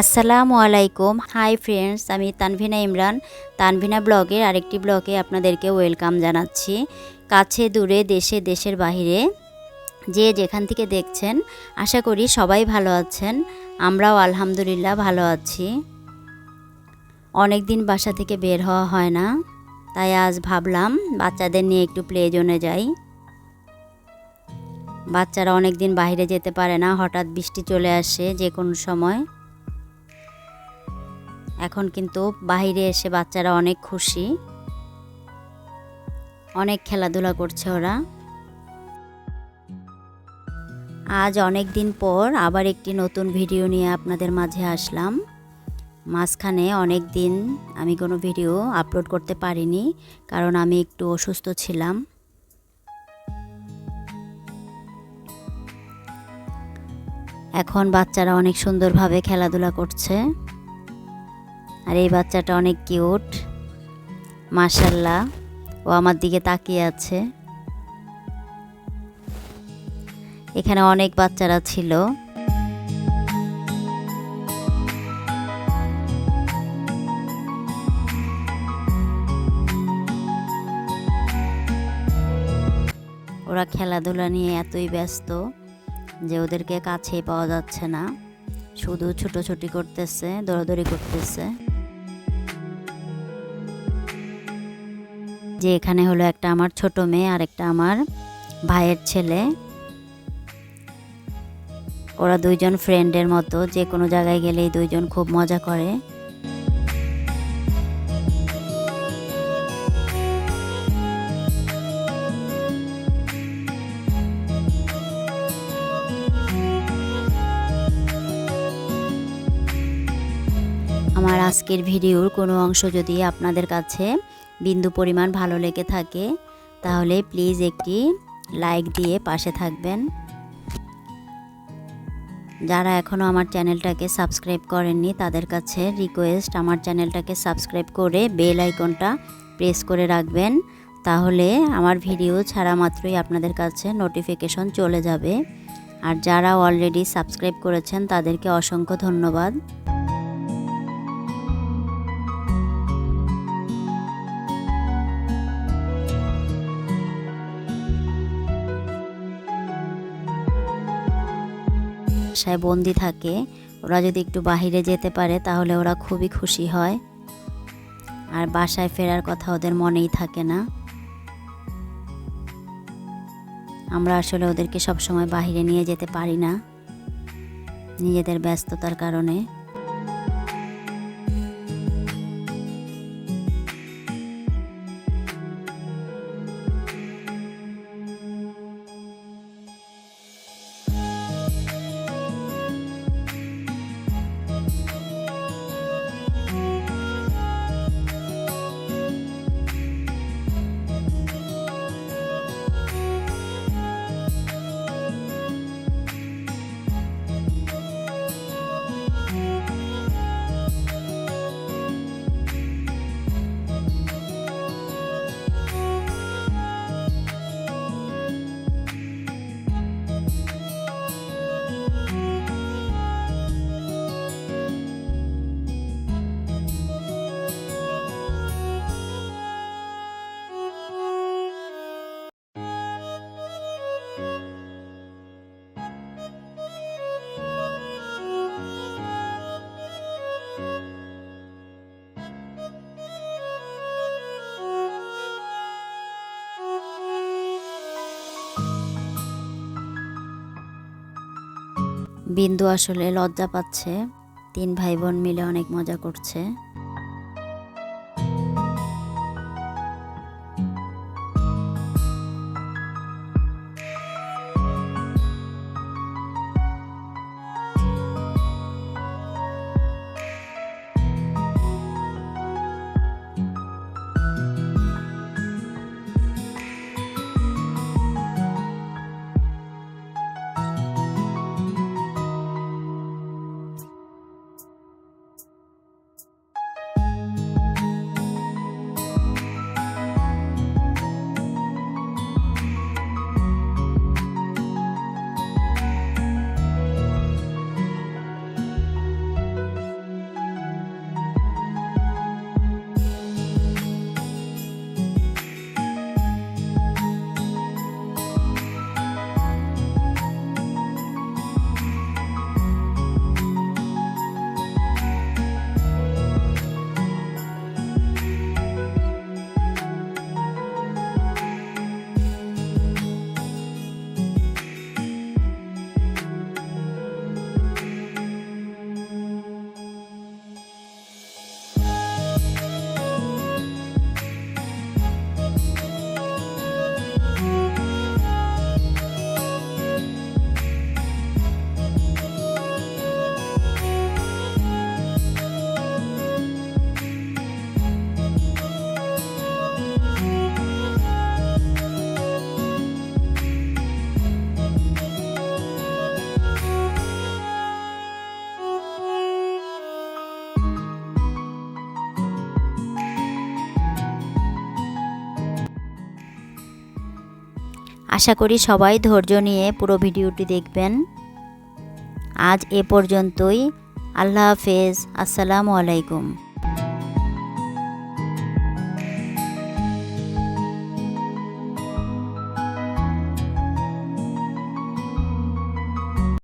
আসসালামু আলাইকুম। Hi friends, আমি তানভিনা ইমরান। তানভিনা ব্লগের আরেকটি ব্লগে আপনাদেরকে ওয়েলকাম জানাচ্ছি। কাছে দূরে, দেশে, দেশের বাহিরে যে যেখান থেকে দেখছেন, আশা করি সবাই ভালো আছেন। আমরাও আলহামদুলিল্লাহ ভালো আছি। অনেক দিন বাসা থেকে বের হওয়া হয় না, তাই আজ ভাবলাম বাচ্চাদের নিয়ে একটু প্লে জোনে যাই। বাচ্চারা অনেক দিন বাইরে যেতে পারে না, হঠাৎ বৃষ্টি চলে আসে যে কোনো সময়। এখন কিন্তু বাইরে এসে বাচ্চারা অনেক খুশি। অনেক খেলাধুলা করছে ওরা। আজ অনেক দিন পর আবার একটি নতুন ভিডিও নিয়ে আপনাদের মাঝে আসলাম। মাঝখানে অনেক দিন আমি কোনো ভিডিও আপলোড করতে পারিনি, কারণ আমি একটু অসুস্থ ছিলাম। এখন বাচ্চারা অনেক সুন্দরভাবে খেলাধুলা করছে। আর এই বাচ্চাটা অনেক কিউট। মাশাল্লাহ ও আমার দিকে তাকিয়ে আছে। এখানে অনেক বাচ্চারা ছিল। ওরা খেলাধুলা নিয়ে এতই ব্যস্ত যে ওদেরকে কাছেই পাওয়া যাচ্ছে না। শুধু ছুটোছুটি করতেছে, দৌড়াদৌড়ি করতেছে। যে এখানে হলো একটা আমার ছোট মেয়ে আর একটা আমার ভাইয়ের ছেলে। ওরা দুইজন ফ্রেন্ডের মতো, যে কোনো জায়গায় গেলেই দুইজন খুব মজা করে। আমার আজকের ভিডিওর কোনো অংশ যদি আপনাদের কাছে বিন্দু পরিমাণ ভালো লেগে থাকে, তাহলে প্লিজ একটি লাইক দিয়ে পাশে থাকবেন। যারা এখনও আমার চ্যানেলটাকে সাবস্ক্রাইব করেননি, তাদের কাছে রিকোয়েস্ট আমার চ্যানেলটাকে সাবস্ক্রাইব করে বেল আইকনটা প্রেস করে রাখবেন। তাহলে আমার ভিডিও ছাড়া মাত্রই আপনাদের কাছে নোটিফিকেশন চলে যাবে। আর যারা অলরেডি সাবস্ক্রাইব করেছেন, তাদেরকে অসংখ্য ধন্যবাদ। বাসায় বন্দি থাকে, ওরা যদি একটু বাহিরে যেতে পারে তাহলে ওরা খুবই খুশি হয়। আর বাসায় ফেরার কথা ওদের মনেই থাকে না। আমরা আসলে ওদেরকে সবসময় বাহিরে নিয়ে যেতে পারি না। নিজেদের ব্যস্ততার কারণে। বিন্দু আসলে লজ্জা পাচ্ছে। তিন ভাই বোন মিলে অনেক মজা করছে। আশা করি সবাই ধৈর্য নিয়ে পুরো ভিডিওটি দেখবেন। আজ এ পর্যন্তই। আল্লাহ হাফেজ। আসসালামু আলাইকুম।